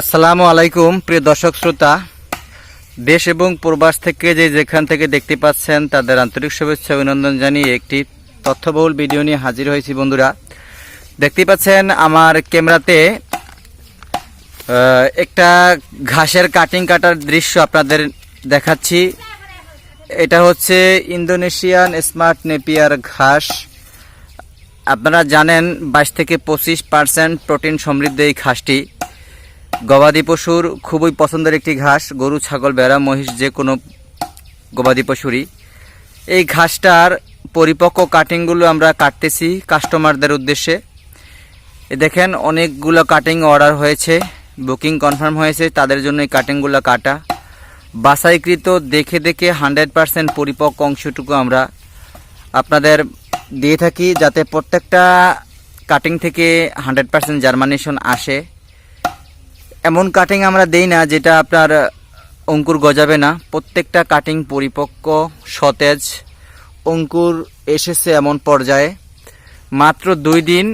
আসসালামু আলাইকুম, প্রিয় দর্শক শ্রোতা। দেশ এবং প্রবাস থেকে যে যেখান থেকে দেখতে পাচ্ছেন, তাদের আন্তরিক শুভেচ্ছা অভিনন্দন জানিয়ে একটি তথ্যবহুল ভিডিও নিয়ে হাজির হয়েছি বন্ধুরা। দেখতে পাচ্ছেন, আমার ক্যামেরাতে একটা ঘাসের কাটিং কাটার দৃশ্য আপনাদের দেখাচ্ছি। এটা হচ্ছে ইন্দোনেশিয়ান স্মার্ট নেপিয়ার ঘাস। আপনারা জানেন, বাইশ থেকে পঁচিশ পার্সেন্ট প্রোটিন সমৃদ্ধ এই ঘাসটি। গবাদি পশুর খুবই পছন্দের একটি ঘাস, গরু, ছাগল বেড়া মহিষ যে কোনো গবাদি পশুরই। এই ঘাসটার পরিপক্ক কাটিংগুলো আমরা কাটতেছি কাস্টমারদের উদ্দেশ্যে। দেখেন, অনেকগুলো কাটিং অর্ডার হয়েছে বুকিং কনফার্ম হয়েছে, তাদের জন্য এই কাটিংগুলো কাটা। বাছাইকৃত দেখে দেখে হান্ড্রেড পারসেন্ট পরিপক্ক অংশটুকু আমরা আপনাদের দিয়ে থাকি, যাতে প্রত্যেকটা কাটিং থেকে হান্ড্রেড পারসেন্ট জার্মানেশন আসে। এমন কাটিং আমরা দেই না যেটা আপনার অঙ্কুর গজাবে না। প্রত্যেকটা কাটিং পরিপক্ক, সতেজ। অঙ্কুর এসেছে এমন পর্যায়ে। মাত্র দুই দিন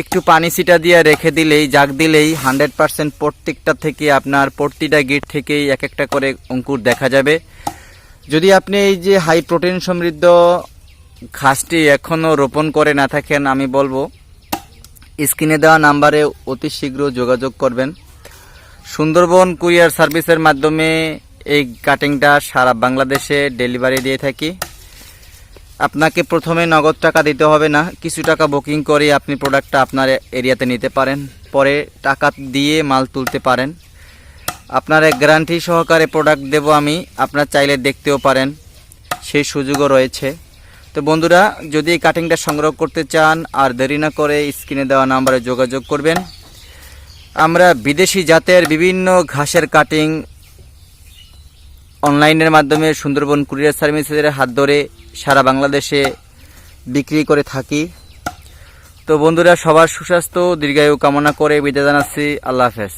একটু পানি ছিটা দিয়ে রেখে দিলেই, জাগ দিলেই হান্ড্রেড পারসেন্ট প্রত্যেকটা থেকে আপনার প্রতিটা গিট থেকেই এক একটা করে অঙ্কুর দেখা যাবে। যদি আপনি এই যে হাই প্রোটিন সমৃদ্ধ ঘাসটি এখনও রোপণ করে না থাকেন, আমি বলব স্ক্রিনে দেওয়া নাম্বারে অতি শীঘ্র যোগাযোগ করবেন। সুন্দরবন কুরিয়ার সার্ভিসের মাধ্যমে এই কাটিংটা সারা বাংলাদেশে ডেলিভারি দিয়ে থাকি। আপনাকে প্রথমে নগদ টাকা দিতে হবে না, কিছু টাকা বুকিং করে আপনি প্রোডাক্টটা আপনার এরিয়াতে নিতে পারেন, পরে টাকা দিয়ে মাল তুলতে পারেন। আপনার এক গ্যারান্টি সহকারে প্রোডাক্ট দেব আমি, আপনার চাইলে দেখতেও পারেন, সেই সুযোগও রয়েছে। তো বন্ধুরা, যদি এই কাটিংটা সংগ্রহ করতে চান আর দেরি না করে স্ক্রিনে দেওয়া নাম্বারে যোগাযোগ করবেন, আমরা বিদেশি জাতের বিভিন্ন ঘাসের কাটিং অনলাইনের মাধ্যমে সুন্দরবন কুরিয়ার সার্ভিসের হাত ধরে সারা বাংলাদেশে বিক্রি করে থাকি। তো বন্ধুরা, সবার সুস্বাস্থ্য, দীর্ঘায়ু কামনা করে বিদায় জানাচ্ছি। আল্লাহ হাফেজ।